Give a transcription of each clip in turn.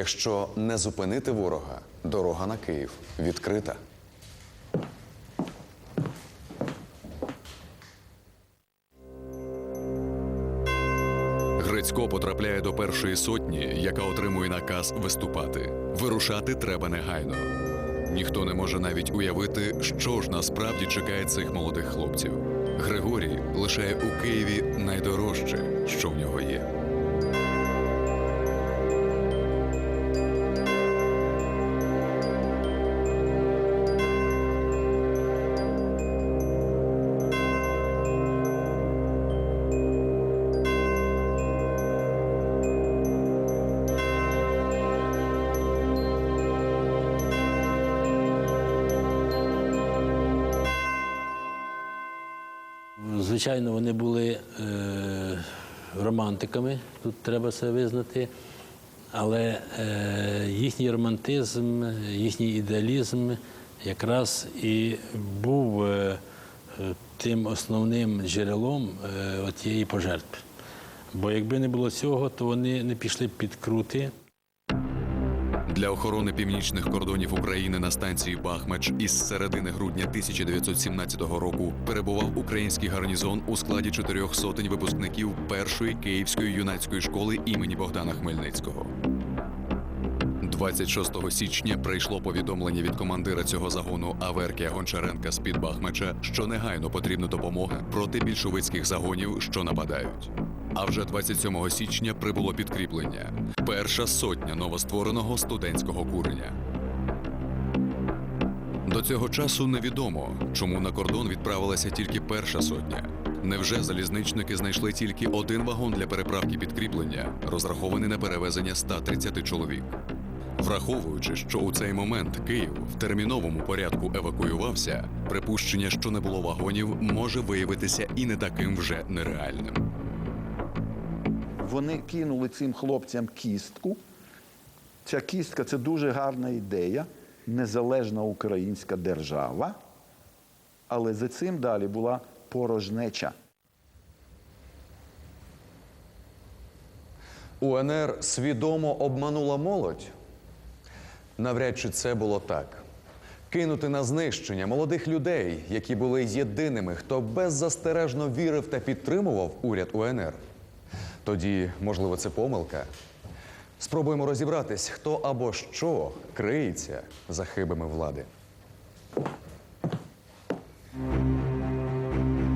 Якщо не зупинити ворога, дорога на Київ відкрита. Грицько потрапляє до першої сотні, яка отримує наказ виступати. Вирушати треба негайно. Ніхто не може навіть уявити, що ж насправді чекає цих молодих хлопців. Григорій лишає у Києві найдорожче, що в нього є. Звичайно, вони були е, романтиками, тут треба це визнати. Але е, їхній романтизм, їхній ідеалізм якраз і був е, тим основним джерелом е, тієї пожертви. Бо якби не було цього, то вони не пішли під крути. Для охорони північних кордонів України на станції Бахмач із середини грудня 1917 року перебував український гарнізон у складі чотирьох сотень випускників першої київської юнацької школи імені Богдана Хмельницького. 26 січня прийшло повідомлення від командира цього загону Аверкія Гончаренка з-під Бахмача, що негайно потрібна допомога проти більшовицьких загонів, що нападають. А вже 27 січня прибуло підкріплення перша сотня новоствореного студентського куреня. До цього часу невідомо, чому на кордон відправилася тільки перша сотня. Невже залізничники знайшли тільки один вагон для переправки підкріплення, розрахований на перевезення 130 чоловік? Враховуючи, що у цей момент Київ в терміновому порядку евакуювався, припущення, що не було вагонів, може виявитися і не таким вже нереальним. Вони кинули цим хлопцям кістку. Ця кістка це дуже гарна ідея, незалежна українська держава. Але за цим далі була порожнеча. УНР свідомо обманула молодь? Навряд чи це було так. Кинути на знищення молодих людей, які були єдиними, хто беззастережно вірив та підтримував уряд УНР. Тоді, можливо, це помилка. Спробуємо розібратись, хто або що криється за хибами влади.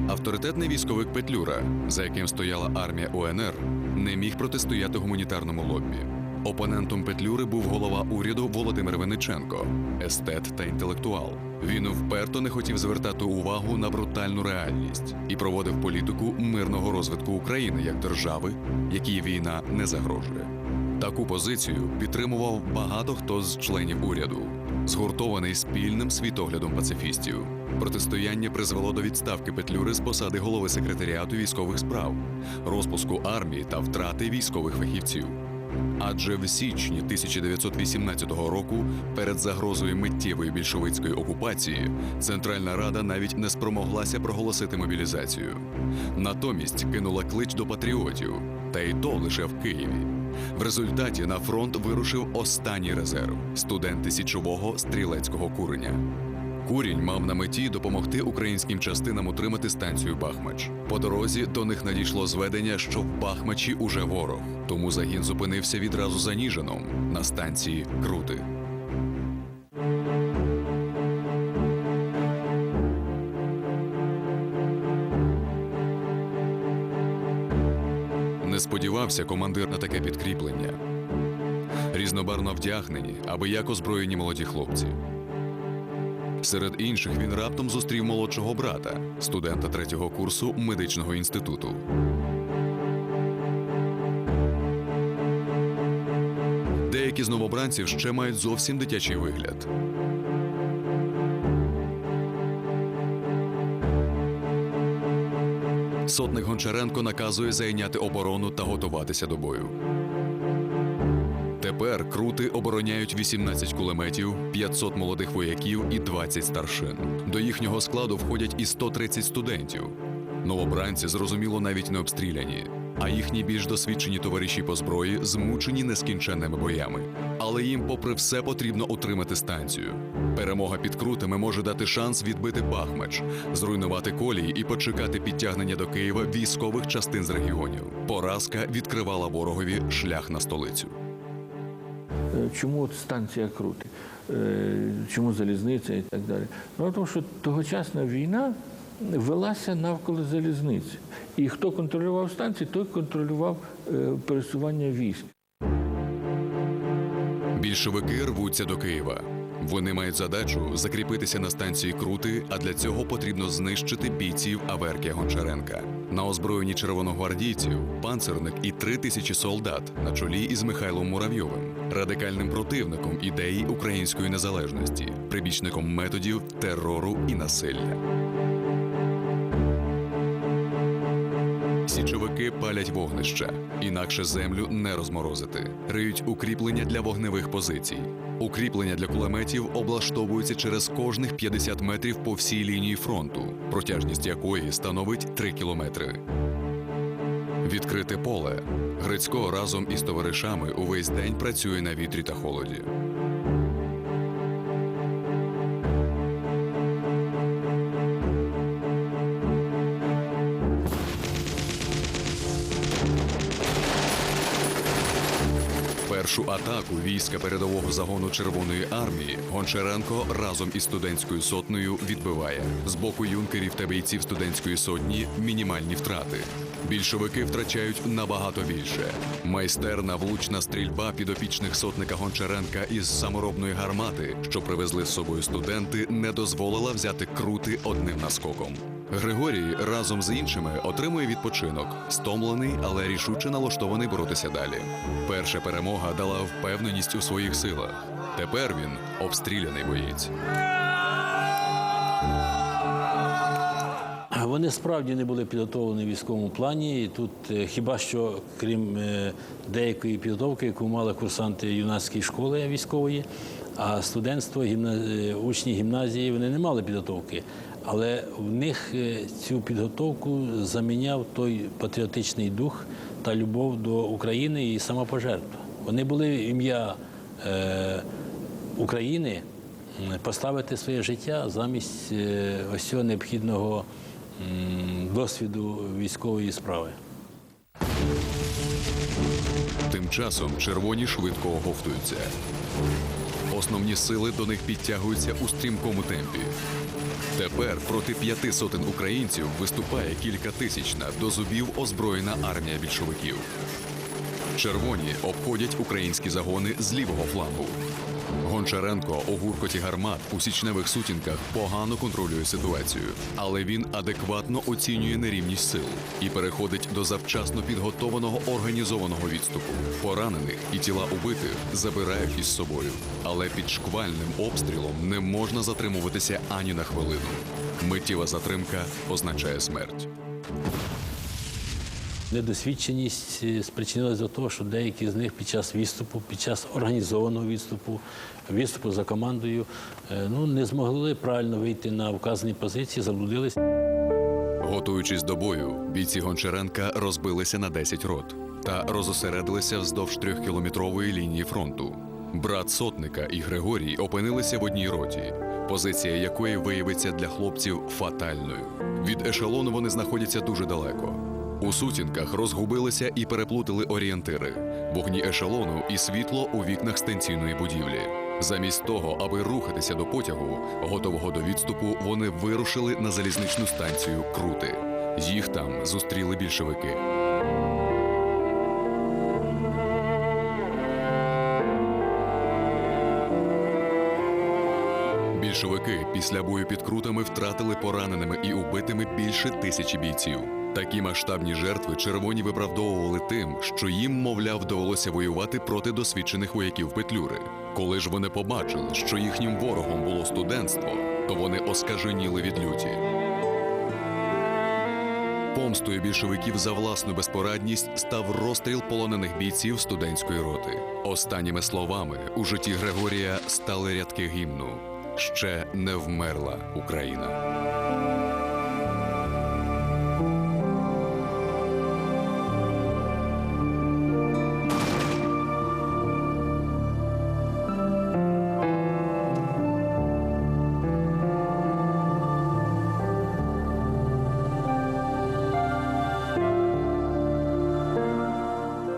Авторитетний військовик Петлюра, за яким стояла армія УНР, не міг протистояти гуманітарному лоббі. Опонентом Петлюри був голова уряду Володимир Вениченко, естет та інтелектуал. Він вперто не хотів звертати увагу на брутальну реальність і проводив політику мирного розвитку України як держави, якій війна не загрожує. Таку позицію підтримував багато хто з членів уряду, згуртований спільним світоглядом пацифістів. Протистояння призвело до відставки Петлюри з посади голови секретаріату військових справ, розпуску армії та втрати військових фахівців. Адже в січні 1918 року, перед загрозою миттєвої більшовицької окупації, Центральна Рада навіть не спромоглася проголосити мобілізацію. Натомість кинула клич до патріотів, та й то лише в Києві. В результаті на фронт вирушив останній резерв студенти січового стрілецького куреня. Курінь мав на меті допомогти українським частинам утримати станцію Бахмач. По дорозі до них надійшло зведення, що в Бахмачі уже ворог, тому загін зупинився відразу за Ніжином на станції Крути. Не сподівався командир на таке підкріплення. Різнобарно вдягнені, аби як озброєні молоді хлопці. Серед інших він раптом зустрів молодшого брата, студента третього курсу медичного інституту. Деякі з новобранців ще мають зовсім дитячий вигляд. Сотник Гончаренко наказує зайняти оборону та готуватися до бою. Тепер крути обороняють 18 кулеметів, 500 молодих вояків і 20 старшин. До їхнього складу входять і 130 студентів. Новобранці, зрозуміло, навіть не обстріляні. а їхні більш досвідчені товариші по зброї змучені нескінченними боями. Але їм, попри все, потрібно утримати станцію. Перемога під крутами може дати шанс відбити Бахмач, зруйнувати колії і почекати підтягнення до Києва військових частин з регіонів. Поразка відкривала ворогові шлях на столицю. Е, Чому от станція Крути? Е, Чому залізниця і так далі? Ну, тому що тогочасна війна велася навколо залізниці. І хто контролював станції, той контролював е, пересування військ. Більшовики рвуться до Києва. Вони мають задачу закріпитися на станції Крути, а для цього потрібно знищити бійців Аверкія Гончаренка. На озброєнні червоногвардійців, панцерник і три тисячі солдат на чолі із Михайлом Муравйовим, радикальним противником ідеї української незалежності, прибічником методів терору і насилля. Січовики палять вогнища, інакше землю не розморозити. Риють укріплення для вогневих позицій. Укріплення для кулеметів облаштовуються через кожних 50 метрів по всій лінії фронту, протяжність якої становить 3 кілометри. Відкрите поле. Грицько разом із товаришами увесь день працює на вітрі та холоді. Першу атаку війська передового загону Червоної армії Гончаренко разом із студентською сотнею відбиває з боку юнкерів та бійців студентської сотні мінімальні втрати. Більшовики втрачають набагато більше. Майстерна влучна стрільба підопічних сотника Гончаренка із саморобної гармати, що привезли з собою студенти, не дозволила взяти крути одним наскоком. Григорій разом з іншими отримує відпочинок, стомлений, але рішуче налаштований боротися далі. Перша перемога дала впевненість у своїх силах. Тепер він обстріляний боєць. Вони справді не були підготовлені в військовому плані. І тут е, хіба що, крім е, деякої підготовки, яку мали курсанти юнацької школи військової, а студентство, е, учні гімназії вони не мали підготовки. Але в них цю підготовку заміняв той патріотичний дух та любов до України і самопожертва. Вони були ім'я України поставити своє життя замість ось цього необхідного досвіду військової справи. Тим часом червоні швидко оговтуються. Основні сили до них підтягуються у стрімкому темпі. Тепер проти п'яти сотень українців виступає кількатисячна до зубів озброєна армія більшовиків. Червоні обходять українські загони з лівого флангу. Гончаренко у гуркоті гармат у січневих сутінках погано контролює ситуацію, але він адекватно оцінює нерівність сил і переходить до завчасно підготованого організованого відступу. Поранених і тіла убитих забирають із собою, але під шквальним обстрілом не можна затримуватися ані на хвилину. Миттєва затримка означає смерть. Недосвідченість е, спричинилась до того, що деякі з них під час відступу, під час організованого відступу, відступу за командою, е, ну не змогли правильно вийти на вказані позиції, заблудились. Готуючись до бою, бійці Гончаренка розбилися на 10 рот та розосередилися вздовж трьохкілометрової лінії фронту. Брат сотника і Григорій опинилися в одній роті, позиція якої виявиться для хлопців фатальною. Від ешелону вони знаходяться дуже далеко. У сутінках розгубилися і переплутали орієнтири, вогні ешелону і світло у вікнах станційної будівлі. Замість того, аби рухатися до потягу, готового до відступу, вони вирушили на залізничну станцію Крути. Їх там зустріли більшовики. Більшовики після бою під крутами втратили пораненими і убитими більше тисячі бійців. Такі масштабні жертви червоні виправдовували тим, що їм, мовляв, довелося воювати проти досвідчених вояків Петлюри. Коли ж вони побачили, що їхнім ворогом було студентство, то вони оскаженіли від люті. Помстою більшовиків за власну безпорадність став розстріл полонених бійців студентської роти. Останніми словами у житті Григорія стали рядки гімну ще не вмерла Україна.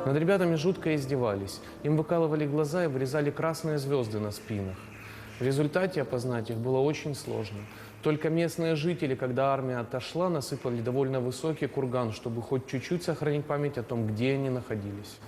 Над ребятами жутко издевались. Им выкалывали глаза и вырезали красные звезды на спинах. В результате опознать их было очень сложно. Только местные жители, когда армия отошла, насыпали довольно высокий курган, чтобы хоть чуть-чуть сохранить память о том, где они находились.